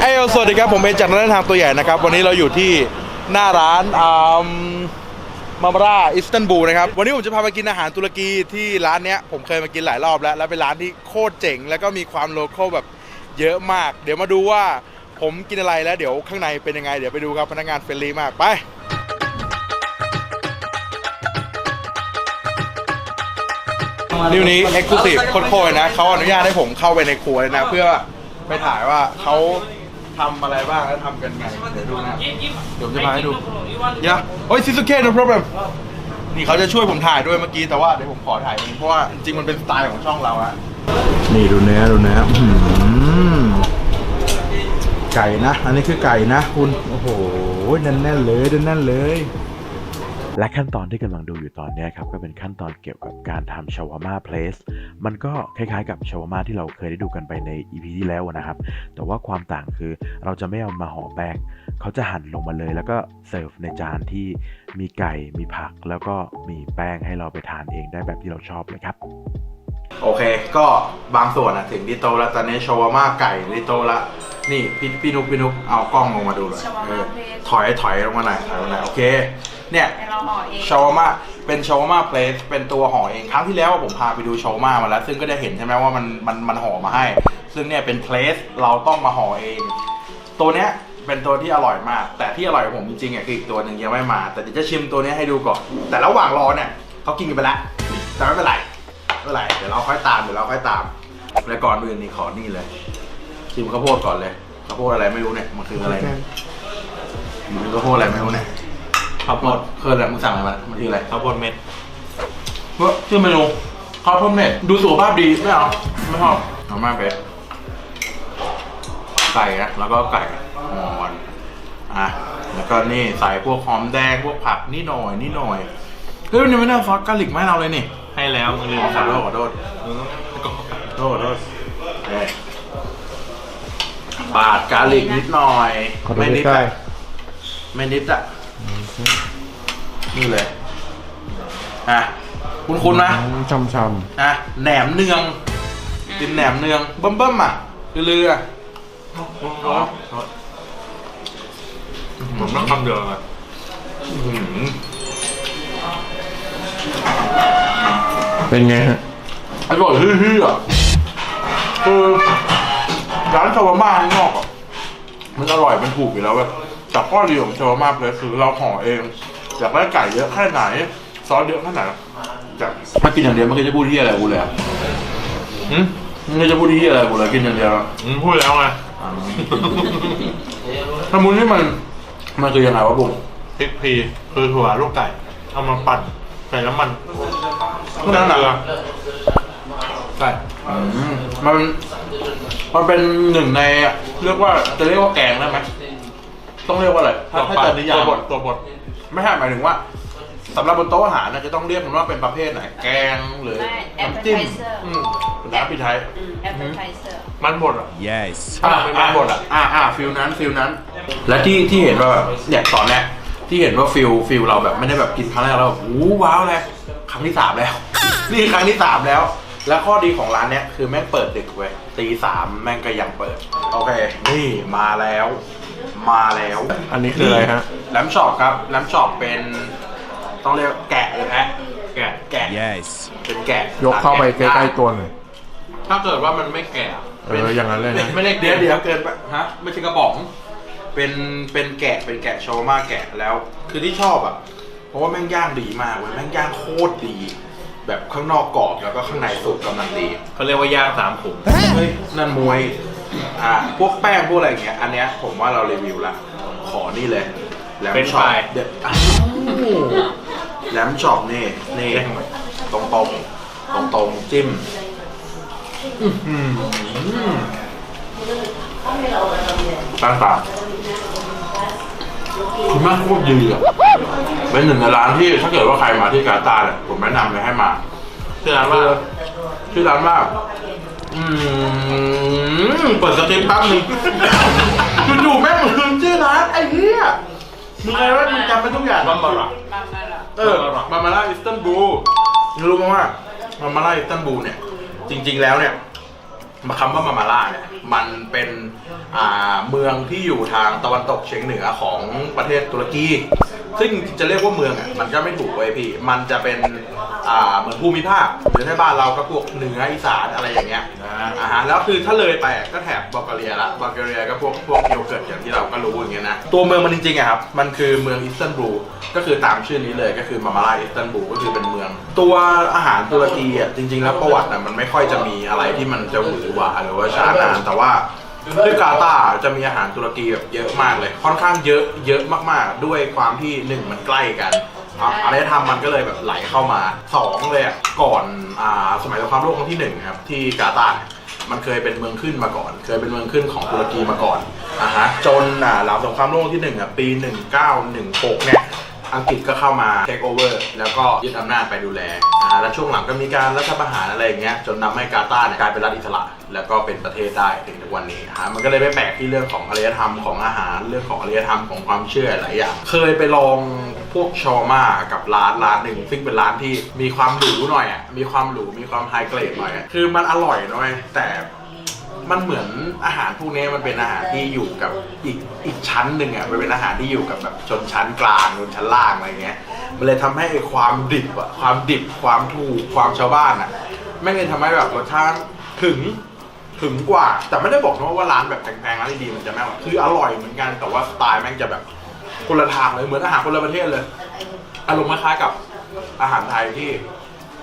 เอ้ยสวัสดีครับผมเอจากนันทางตัวใหญ่นะครับ วันนี้เราอยู่ที่หน้าร้านอามามาราอิสตันบูลนะครับ วันนี้ผมจะพาไปกินอาหารตุรกีที่ร้านเนี้ยผมเคยมากินหลายรอบแล้ว แล้วเป็นร้านที่โคตรเจ๋ง แล้วก็มีความโลคอลแบบเยอะมาก เดี๋ยวมาดูว่าผมกินอะไรแล้วเดี๋ยวข้างในเป็นยังไง เดี๋ยวไปดูครับพนักงานเฟรนลี่มากไปนิวนี้เอ็กซ์คลูซีฟโคตรๆนะเขาอนุญาตให้ผมเข้าไปในครัวเลยนะ เพื่อไปถ่ายว่าเขา ทำอะไรบ้างแล้วทำกันไงเดี๋ยวดูนะเดี๋ยวผมจะพาให้ดูยะโอ้ยซิสุเกะ no problem นี่เขาจะช่วยผมถ่ายด้วยเมื่อกี้แต่ว่าเดี๋ยวผมขอถ่ายเองเพราะว่าจริงๆมันเป็นสไตล์ของช่องเราอะนี่ดูเนื้อดูเนื้อไก่นะ อันนี้คือไก่นะคุณ โอ้โหแน่นๆเลยแน่นๆเลย และขั้นตอนที่กำลังดูอยู่ตอนเนี้ยครับก็เป็นขั้นตอนเกี่ยวกับการทำชาวาม่าเพลสมันก็คล้ายๆกับชาวาม่าที่เราเคยได้ดูกันไปใน EP ที่แล้วนะครับ แต่ว่าความต่างคือเราจะไม่เอามาห่อแป้งเขาจะหั่นลงมาเลย แล้วก็เสิร์ฟในจานที่มีไก่มีผัก แล้วก็มีแป้งให้เราไปทานเองได้แบบที่เราชอบเลยครับโอเค ก็บางส่วนอะถึงที่โตะแล้วตอนนี้ชาวาม่าไก่ที่โตะละนี่พี่พี่นุกพี่นุกเอากล้องลงมาดูเลยชาวาม่าเออเพลสถอยถอยลงมาหน่อยถอยลงมาหน่อยโอเค เนี่ยแต่เราห่อเองชาวาม่าเป็นชาวาม่าเพลสเป็นตัวห่อเองครั้งที่แล้วผมพาไปดูชาวาม่ามาแล้ว ซึ่งก็ได้เห็นใช่ไหมว่ามันมันมันห่อมาให้ ซึ่งเนี่ยเป็นเพลสเราต้องมาห่อเอง ตัวเนี้ยเป็นตัวที่อร่อยมาก แต่ที่อร่อยของผมจริงๆอะคืออีกตัวหนึ่งยังไม่มา แต่เดี๋ยวจะชิมตัวเนี้ยให้ดูก่อน แต่ระหว่างรอเนี่ยเขากินกันไปแล้วแต่ไม่เป็นไรไม่เป็นไรเดี๋ยวเราค่อยตามเดี๋ยวเราค่อยตามและก่อนอื่นนี่ขอนี่เลยชิมข้าวโพดก่อนเลยข้าวโพดอะไรไม่รู้เนี่ยมันคืออะไรเนี่ยมันคือข้าวโพดอะไรไม่รู้เนี่ย ข้าวโพดเคยอะไรมึงสั่งอะไรมามันคืออะไรข้าวโพดเม็ดเฮ้ยชื่อเมนูข้าวโพดเม็ดดูสุขภาพดีไม่เอาไม่ชอบเอามากไปไก่นะแล้วก็ไก่หมอนอะแล้วก็นี่ใส่พวกหอมแดงพวกผักนี่หน่อยนี่หน่อยเฮ้ยวันนี้ไม่ได้เอาซอสกาลิกมาให้เราเลยนี่ให้แล้วมึงลืมขอสั่งโทษขอโทษมึงต้องขอโทษขอโทษเอ้ยปาดกาลิกนิดหน่อยขอดูไม่นิดใกล้อะไม่นิดอะ นี่เลย อะ คุณคุณนะช่ำช่อะ แหนมเนือง กินแหนมเนือง เบิ่มเบิ่มๆอะคือเรืออ๋อผมต้องคำเดียวเลยอื้อหือำเป็นไงฮะอร่อยฮือๆอะคือร้านชาวาม่าข้างนอกอะมันอร่อยมันถูกอยู่แล้วเว้ยแต่ข้อดีของชาวาม่าเลยคือเราห่อเอง อยากได้ไก่เยอะแค่ไหน ซอสเยอะแค่ไหนจะมากินอย่างเดียวมันก็จะพูดที่อะไรกูเลยอะอืมมันก็จะพูดที่อะไรกูเลยกินอย่างเดียวอะมึงพูดแล้วไงถ้ามุนนี่มัน มันคือยังไงวะบุ้งพริกพีคือถั่วลูกไก่เอามาปั่นใส่น้ำมันนั่นเกลือน่ะใช่มันมันเป็นหนึ่งในเรียกว่าจะเรียกว่าแกงได้ไหมต้องเรียกว่าอะไรถ้าตัวถ้าปั่นจะนิยาตัวมบดตัวบด ไม่ใช่หมายถึงว่าสำหรับบนโต๊ะอาหารนะจะต้องเรียกมันว่าเป็นประเภทไหน แกงหรือไม่น้ำจิ้ม appetizer อืมเป็นน้ำพริกไทยแอปเปิลไทเซอร์มันบดอะอ่าเป็นมันบดอะอ่าอ่าฟิลนั้นฟิลนั้น และที่ที่เห็นว่าแบบเนี่ยตอนเนี้ยที่เห็นว่าฟิลฟิลเราแบบไม่ได้แบบกินครั้งแรกแล้วแบบอู้ว้าวเลยครั้งที่สามแล้ว นี่ครั้งที่สามแล้ว แล้วข้อดีของร้านเนี้ยคือแม่งเปิดดึกเว้ยตีสามแม่งก็ยังเปิด โอเค นี่มาแล้ว มาแล้ว อันนี้คืออะไรฮะ แลมช็อปครับแลมช็อปเป็นต้องเรียกแกะเลยแพะแกะแกะเป็นแกะยกเข้าไปใกล้ๆตัวหน่อย ถ้าเกิดว่ามันไม่แก่เอออย่างนั้นเลยนะ ไม่ได้เดี๋ยวเดี๋ยวเกินไปฮะไม่ใช่กระป๋อง เป็นเป็นแกะเป็นแกะโชว์มาแกะแล้ว คือที่ชอบอะ เพราะว่าแม่งย่างดีมากเว้ยแม่งย่างโคตรดี แบบข้างนอกกรอบแล้วก็ข้างในสุกกำลังดีเขาเรียกว่าย่างสามขุมเฮ้ยนั่นมวย อ่าพวกแป้งพวกอะไรอย่างเงี้ยอันเนี้ยผมว่าเรารีวิวละขอนี่เลยแหลมเป็นช็อปไฟ เด็ดอ้าวแหลมช็อปนี่นี่ตรงตรงตรงตรงๆจิ้มอื้อหือตั้งตามคือแม่งโคตรดีอะเป็นหนึ่งในร้านที่ถ้าเกิดว่าใครมาที่กาตาร์เนี่ยผมแนะนำเลยให้มาชื่อร้านว่าชื่อร้านว่า อืม เปิดสตรีมแป๊บนึงจู่ๆแม่งลืมชื่อร้านไอ้เหี้ยมึงไงวะมึงจำเป็นทุกอย่างบัมบาระมามาละเออมามาล่าอิสตันบูลรู้ไหมว่ามามาล่าอิสตันบูลเนี่ย จริง ๆ แล้วเนี่ยมาคำว่ามามาล่าเนี่ยมันเป็นอ่าเมืองที่อยู่ทางตะวันตกเฉียงเหนือของประเทศตุรกี ซึ่งจะเรียกว่าเมืองอะมันก็ไม่ถูกเว้ยพี่ มันจะเป็น อ่าเหมือนภูมิภาคหรือในบ้านเราก็พวกเหนืออีสานอะไรอย่างเงี้ยอ่าฮะแล้วคือถ้าเลยไปก็แถบบัลแกเรียละบัลแกเรียก็พวกพวกโยเกิร์ตอย่างที่เราก็รู้อย่างเงี้ยนะตัวเมืองมันจริงๆอะครับมันคือเมืองอิสตันบูลก็คือตามชื่อนี้เลยก็คือมามาลาอิสตันบูลก็คือเป็นเมือง ตัวอาหารตุรกีอะจริง ๆ แล้วประวัติอะมันไม่ค่อยจะมีอะไรที่มันจะหวือหวาหรือว่าช้านานแต่ว่าที่กาตาร์จะมีอาหารตุรกีแบบเยอะมากเลย ค่อนข้างเยอะเยอะมากๆ ด้วยความที่หนึ่งมันใกล้กัน ครับอารยธรรมมันก็เลยแบบไหลเข้ามาสองเลยอะก่อนอ่าสมัยสงครามโลกครั้งที่หนึ่งครับที่กาตาร์มันเคยเป็นเมืองขึ้นมาก่อน เคยเป็นเมืองขึ้นของตุรกีมาก่อนอะฮะจนอ่าหลังสงครามโลกที่หนึ่งอะปี 1916เนี่ยอังกฤษก็เข้ามาเทคโอเวอร์แล้วก็ยึดอำนาจไปดูแลอ่าแล้วช่วงหลังก็มีการรัฐประหารอะไรอย่างเงี้ยจนนำให้กาตาร์เนี่ยกลายเป็นรัฐอิสระ แล้วก็เป็นประเทศได้ถึงทุกวันนี้ฮะมันก็เลยไม่แปลกที่เรื่องของอารยธรรมของอาหารเรื่องของอารยธรรมของความเชื่อหลายอย่างเคยไปลอง พวกชอมากับร้านร้านหนึ่งซึ่งเป็นร้านที่มีความหรูหน่อยอะมีความหรูมีความไฮเกรดหน่อยอะคือมันอร่อยหน่อยแต่มันเหมือนอาหารพวกนี้มันเป็นอาหารที่อยู่กับอีกอีกชั้นหนึ่งอะมันเป็นอาหารที่อยู่กับแบบชนชั้นกลางชนชั้นล่างอะไรเงี้ยมันเลยทำให้ไอ้ความดิบอะความดิบความถูกความชาวบ้านอะไม่งเลยทำให้แบบรสชาติถึงถึงกว่า แต่ไม่ได้บอกนะว่าร้านแบบแพงๆร้านดีๆมันจะไม่อร่อยคืออร่อยเหมือนกันแต่ว่าสไตล์แม่งจะแบบ คนละทางเลยเหมือนอาหารคนละประเทศเลย อารมณ์คล้ายๆกับอาหารไทยที่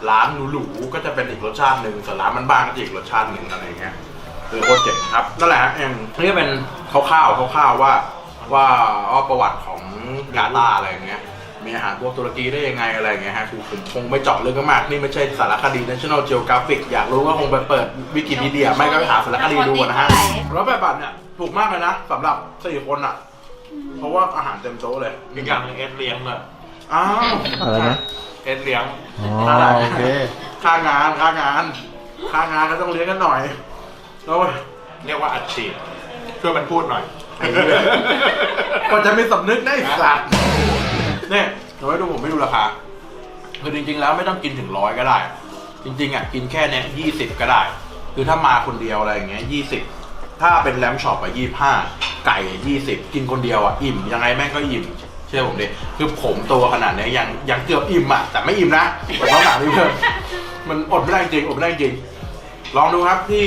ร้านหรูๆก็จะเป็นอีกรสชาติหนึ่งส่วนร้านบ้านๆก็จะอีกรสชาติหนึ่งอะไรเงี้ยคือโคตรเจ๋งครับนั่นแหละฮะเองนี่ก็เป็นคร่าวๆคร่าวๆว่าว่าว่าประวัติของกาตาอะไรเงี้ยมีอาหารพวกตุรกีได้ยังไงอะไรเงี้ยฮะคือผมคงไม่เจาะลึกมากนี่ไม่ใช่สารคดี National Geographic อยากรู้ก็คงไปเปิดวิกิพีเดียไม่ก็ไปหาสารคดีดูนะฮะร้อยแปดบาทเนี่ยถูกมากเลยนะสำหรับสี่คนอะ ราะว่าอาหารเต็มโต๊ะเลยอีกอย่างหนึงเอ็ดเลี้ยงเลยอ้าวอะไรนะ เอ็ดเลี้ยงอ๋อโอเค ค่างานค่างานค่างานก็ต้องเลี้ยงกันหน่อยโอ้ยเรียกว่าอัดฉีดช่วยมันพูดหน่อยไอ้เหี้ยก็จะไม่สำนึกได้สัตว์เนี่ยเดี๋ยวให้ดูผมไม่ดูราคาคือจริง ๆ แล้วไม่ต้องกินถึงร้อยก็ได้ จริง ๆอะกินแค่เนี้ยยี่สิบก็ได้ คือถ้ามาคนเดียวอะไรอย่างเงี้ยยี่สิบถ้าเป็นแรมช็อปอะยี่ห้า ไก่ยี่สิบกินคนเดียวอะอิ่มยังไงแม่งก็อิ่มเชื่อผมดิคือผมตัวขนาดเนี้ยยังยังเกือบอิ่มอะแต่ไม่อิ่มนะผมต้องหาที่เพิ่มมันอดไม่ได้จริงอดไม่ได้จริง ลองดูครับที่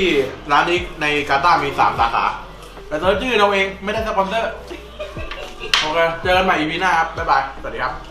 ร้านนี้ในกาตาร์มีสามสาขาแต่เซิร์ชชื่อเราเองไม่ได้สปอนเซอร์โอเคเจอกันใหม่อีพีหน้าครับบ๊ายบายสวัสดีครับ